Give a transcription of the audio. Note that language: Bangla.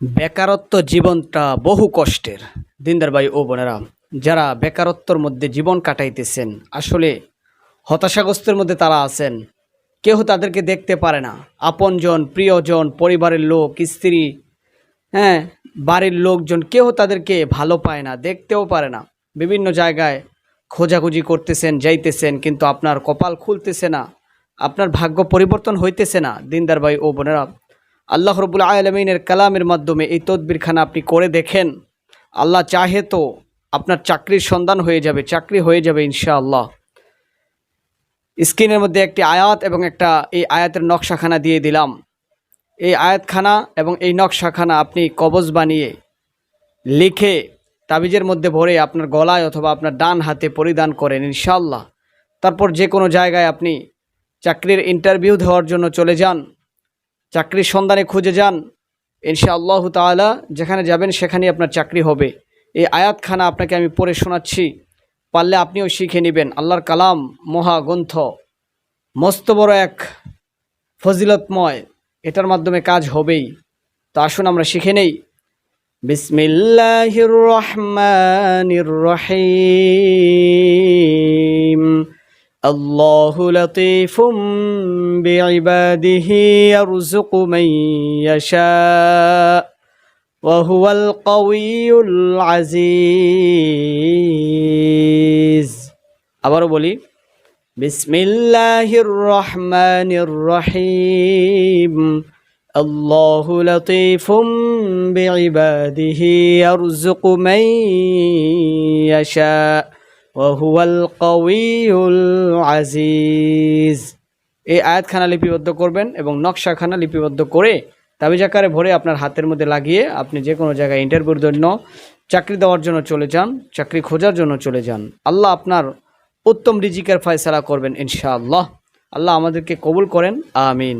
বেকারত্ব জীবনটা বহু কষ্টের। দিনদার ভাই ও বোনেরা, যারা বেকারত্বর মধ্যে জীবন কাটাইতেছেন, আসলে হতাশাগ্রস্তের মধ্যে তারা আছেন। কেউ তাদেরকে দেখতে পারে না। আপনজন, প্রিয়জন, পরিবারের লোক, স্ত্রী হ্যাঁ বাড়ির লোকজন কেউ তাদেরকে ভালো পায় না, দেখতেও পারে না। বিভিন্ন জায়গায় খোঁজাখুঁজি করতেছেন, যাইতেছেন, কিন্তু আপনার কপাল খুলতেছে না। আপনার ভাগ্য পরিবর্তন হইতেছে না। দিনদার ভাই ও বোনেরা আল্লাহ রবুল আলমিনের কালামের মাধ্যমে এই তদবিরখানা আপনি করে দেখেন। আল্লাহ চাহে তো আপনার চাকরির সন্ধান হয়ে যাবে, চাকরি হয়ে যাবে ইনশাআল্লাহ। স্ক্রিনের মধ্যে একটি আয়াত এবং একটা এই আয়াতের নকশাখানা দিয়ে দিলাম। এই আয়াতখানা এবং এই নকশাখানা আপনি কবজ বানিয়ে লিখে তাবিজের মধ্যে ভরে আপনার গলায় অথবা আপনার ডান হাতে পরিধান করেন ইনশাল্লাহ তারপর যে কোনো জায়গায় আপনি চাকরির ইন্টারভিউ দেওয়ার জন্য চলে যান। চাকরির সন্ধানে খুঁজে যান, ইনশাআল্লাহ তাআলা, যেখানে যাবেন সেখানেই আপনার চাকরি হবে। এই আয়াতখানা আপনাকে আমি পড়ে শোনাচ্ছি, পারলে আপনিও শিখে নেবেন। আল্লাহর কালাম মহাগ্রন্থ মস্ত বড় এক ফজিলতময়, এটার মাধ্যমে কাজ হবেই। তো আসুন আমরা শিখে নেই। বিসমিল্লাহির রহমানির রহিম। আল্লাহু লতীফুম বিইবাদিহি ইয়ারযুকু মান ইয়াশা وهو القوي العزيز আবারও বলি বিসমিল্লাহির রহমানির রহিম الله لطيف بعباده يرزق من يشاء ওয়াহুয়াল কউল আজিজ। এই আয়াতখানা লিপিবদ্ধ করবেন এবং নকশাখানা লিপিবদ্ধ করে তাবিজ আকারে ভরে আপনার হাতের মধ্যে লাগিয়ে আপনি যে কোনো জায়গায় ইন্টারভিউর জন্য, চাকরি দেওয়ার জন্য চলে যান, চাকরি খোঁজার জন্য চলে যান। আল্লাহ আপনার উত্তম রিজিকের ফয়সালা করবেন ইনশাআল্লাহ। আল্লাহ আমাদেরকে কবুল করেন। আমিন।